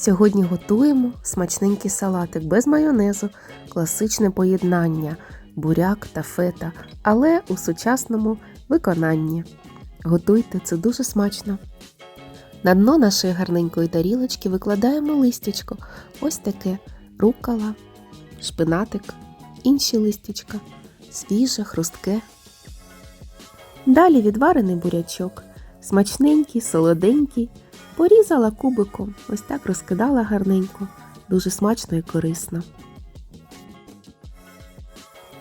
Сьогодні готуємо смачненький салатик без майонезу, класичне поєднання буряк та фета, але у сучасному виконанні. Готуйте, це дуже смачно. На дно нашої гарненької тарілочки викладаємо листячко. Ось таке руккола, шпинатик, інші листячка, свіже, хрустке. Далі відварений бурячок, смачненький, солоденький. Порізала кубиком, ось так розкидала гарненько, дуже смачно і корисно.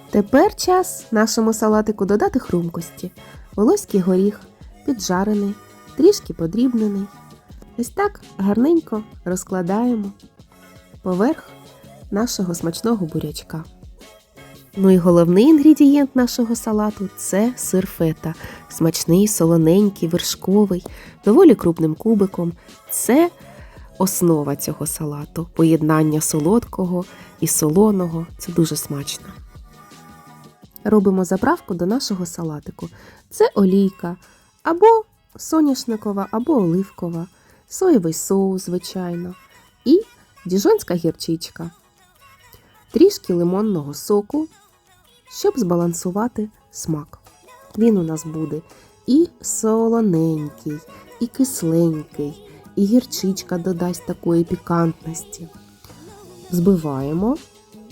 Тепер час нашому салатику додати хрумкості. Волоський горіх, піджарений, трішки подрібнений. Ось так гарненько розкладаємо поверх нашого смачного бурячка. Ну і головний інгредієнт нашого салату це сир фета. Смачний, солоненький, вершковий, доволі крупним кубиком. Це основа цього салату. Поєднання солодкого і солоного. Це дуже смачно. Робимо заправку до нашого салатику. Це олійка або соняшникова, або оливкова, соєвий соус, звичайно, і діжонська гірчичка, трішки лимонного соку, щоб збалансувати смак. Він у нас буде і солоненький, і кисленький, і гірчичка додасть такої пікантності. Збиваємо,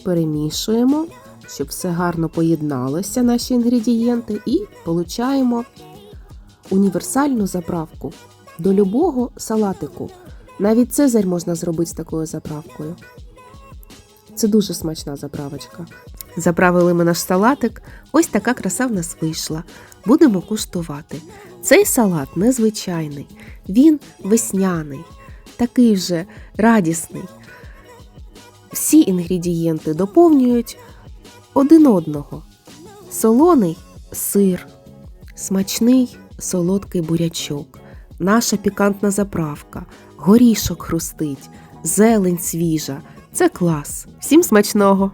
перемішуємо, щоб все гарно поєдналося, наші інгредієнти, і получаємо універсальну заправку до любого салатику. Навіть цезарь можна зробити з такою заправкою. Це дуже смачна заправочка. Заправили ми наш салатик. Ось така краса в нас вийшла. Будемо куштувати. Цей салат незвичайний, він весняний, такий вже радісний. Всі інгредієнти доповнюють один одного. Солоний сир, смачний солодкий бурячок, наша пікантна заправка, горішок хрустить, зелень свіжа. Це клас. Всім смачного!